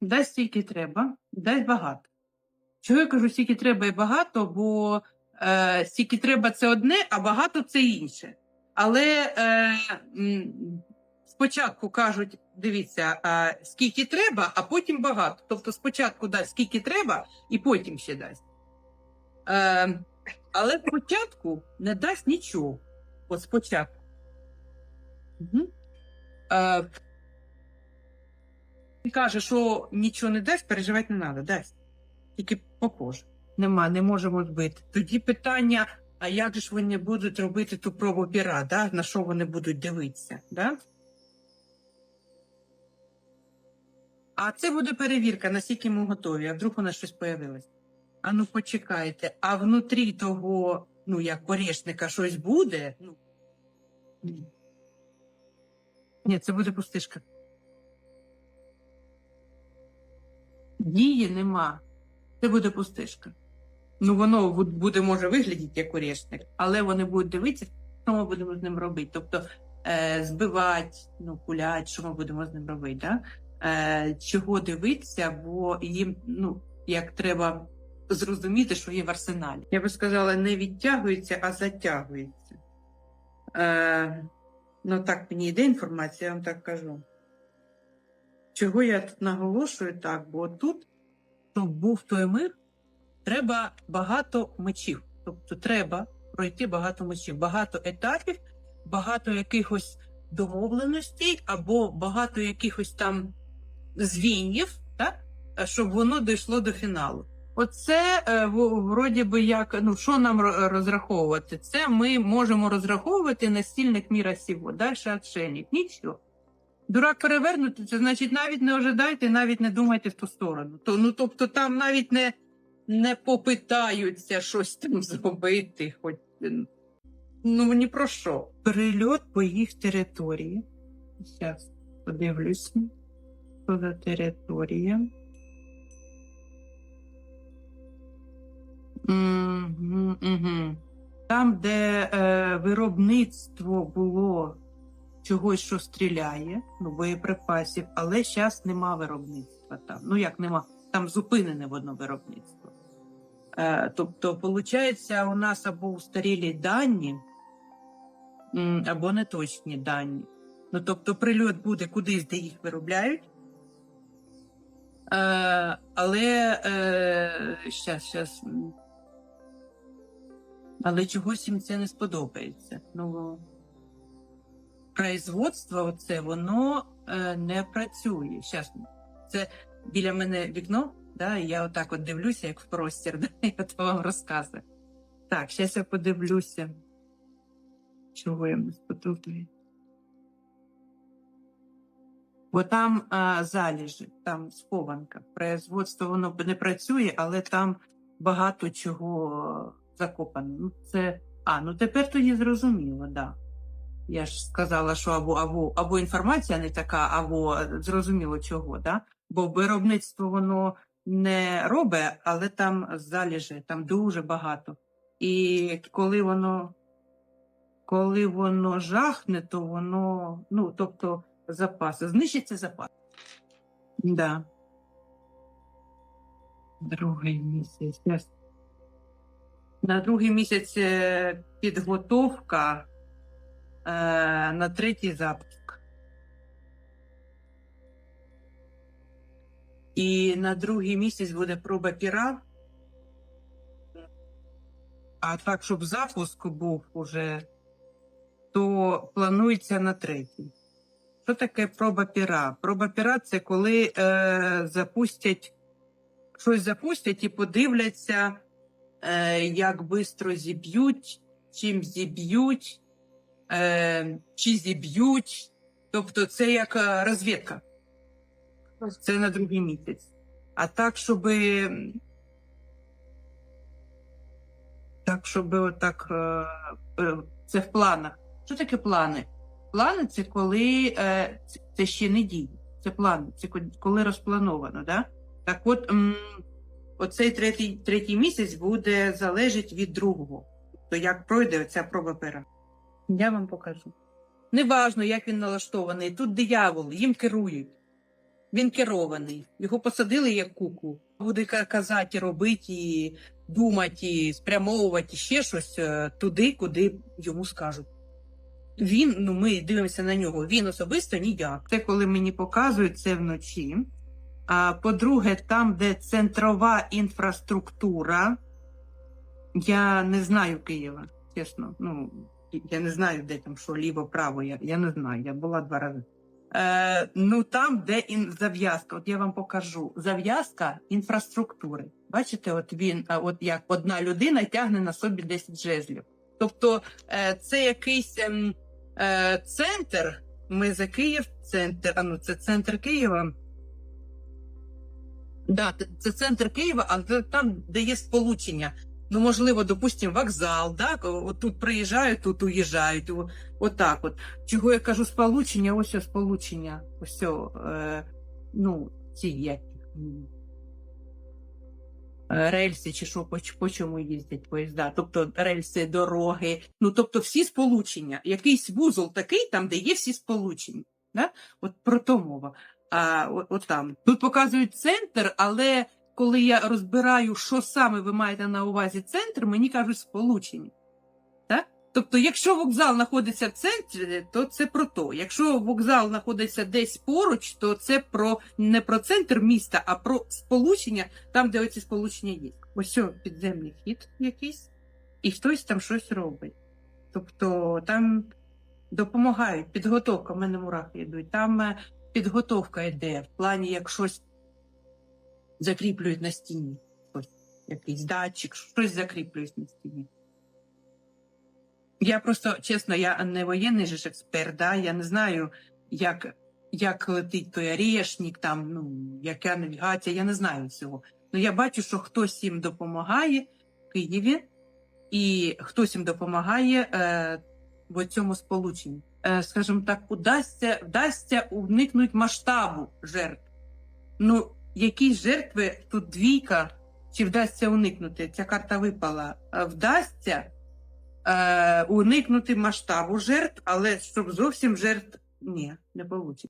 дай стільки треба, дай багато. Чого я кажу, стільки треба і багато, бо е, стільки треба це одне, а багато це інше. Але е, спочатку кажуть, дивіться, е, скільки треба, а потім багато. Тобто спочатку дасть скільки треба, і потім ще дасть. Е, але спочатку не дасть нічого. От спочатку. Угу. Е, він каже, що нічого не дасть, переживати не треба, дасть. Тільки попозже. Нема, не можемо збити. Тоді питання: а як же ж вони будуть робити ту пробу піра, да? на що вони будуть дивитися? Да? А це буде перевірка, наскільки ми готові, а вдруг у нас щось появилось. А ну почекайте, а внутрі того, ну як орешника, щось буде? Ну. Ні, це буде пустишка. Дії нема. Це буде пустишка. Ну, воно буде, може, виглядіти як орешник, але вони будуть дивитися, що ми будемо з ним робити. Тобто е, збивати, ну, пулять, що ми будемо з ним робити. Да? Е, чого дивитися, бо їм, ну, як треба зрозуміти, що є в арсеналі. Я би сказала, не відтягується, а затягується. Е, ну, так мені йде інформація, я вам так кажу. Чого я тут наголошую так? Бо тут, щоб був той мир, треба багато мечів. Тобто треба пройти багато мечів, багато етапів, багато якихось домовленостей або багато якихось там звінів, так? щоб воно дійшло до фіналу. Оце е, вроді би як ну що нам розраховувати? Це ми можемо розраховувати на стільник міра сіво. Далі отшельник. Нічого. Дурак перевернути, це значить навіть не ожидайте, навіть не думайте в ту сторону. То, ну, тобто там навіть не, не попитаються щось там зробити, хоч ну ні про що. Прильот по їх території. Зараз подивлюся. Що за територія? Угу, угу. Там, де е, виробництво було чогось, що стріляє, ну, боєприпасів, але зараз нема виробництва там. Ну як нема, там зупинене воно виробництво. Е, тобто, виходить, у нас або устарілі дані, або неточні дані. Ну, тобто, прильот буде кудись, де їх виробляють. Е, але е, щас, щас. Але чогось їм це не сподобається. Ну, производство оце, воно е, не працює. Щас, це біля мене вікно, да, і я отак от дивлюся, як в простір, да, і от вам розказую. Так, зараз я подивлюся, чого я не сподобаю. Бо там а, залежі, там схованка. Производство воно не працює, але там багато чого закопано. Ну, це... А, ну тепер тоді зрозуміло, так. Да. Я ж сказала, що або, або, або інформація не така, або зрозуміло чого, да? бо виробництво воно не робить, але там залежи, там дуже багато. І коли воно, коли воно жахне, то воно, ну, тобто, запас, знищиться запас. Да. Другий місяць. На другий місяць е, підготовка на третій запуск. І на другий місяць буде проба піра. А так, щоб запуск був уже, то планується на третій. Що таке проба піра? Проба піра це коли е, запустять щось запустять і подивляться, е, як швидко зіб'ють, чим зіб'ють, е, чи зіб'ють. Тобто це як е, розвідка. Це на другий місяць. А так, щоб так, щоб отак, е, е, це в планах. Що таке плани? Плани це коли це- ще не дії. Це плани, це коли розплановано, да? Так от, оцей третій, третій місяць буде залежить від другого. То як пройде ця проба пера. Я вам покажу. Неважно, як він налаштований. Тут диявол, їм керують. Він керований. Його посадили як куклу. Буде казати, робити, думати, спрямовувати ще щось е, туди, куди йому скажуть. Він, ну ми дивимося на нього. Він особисто ніяк. Це коли мені показують це вночі. А по-друге, там, де центрова інфраструктура, я не знаю Києва, чесно. Ну, я не знаю, де там що ліво-право. Я, я не знаю. Я була два рази. Е, ну там, де ін, зав'язка, от я вам покажу. Зав'язка інфраструктури. Бачите, от він, а от як одна людина тягне на собі 10 жезлів. Тобто е, це якийсь ем, е, центр. Ми за Київ, центр, а ну це центр Києва. Да, це центр Києва, а там, де є сполучення. Ну, можливо, допустимо, вокзал, да? от тут приїжджають, тут уїжджають. о- Отак от. Чого я кажу сполучення? Ось ось сполучення. Ось, о, е, ну, ці м, е, Рельси чи що, по, по чому їздять поїзда, тобто рельси, дороги, ну тобто всі сполучення, якийсь вузол такий, там, де є всі сполучення. Да? От про то мова. А от, от там. Тут показують центр, але коли я розбираю, що саме ви маєте на увазі центр, мені кажуть сполучення. Так? Тобто, якщо вокзал знаходиться в центрі, то це про то. Якщо вокзал знаходиться десь поруч, то це про не про центр міста, а про сполучення, там, де оці сполучення є. Ось підземний хід якийсь, і хтось там щось робить. Тобто там допомагають, підготовка, в мене мурахи йдуть. Там е, підготовка йде в плані, як щось закріплюють на стіні. Ось якийсь датчик, щось закріплюють на стіні. Я просто, чесно, я не воєнний ж експерт, да? я не знаю, як, як летить той орішник, там, ну, яка навігація, я не знаю цього. Ну я бачу, що хтось їм допомагає в Києві, і хтось їм допомагає е, в цьому сполученні. Е, скажімо так, удасться, вдасться уникнути масштабу жертв. Ну, які жертви тут двійка, чи вдасться уникнути? Ця карта випала. Е, Вдасться е, уникнути масштабу жертв, але щоб зовсім жертв ні, не вийде.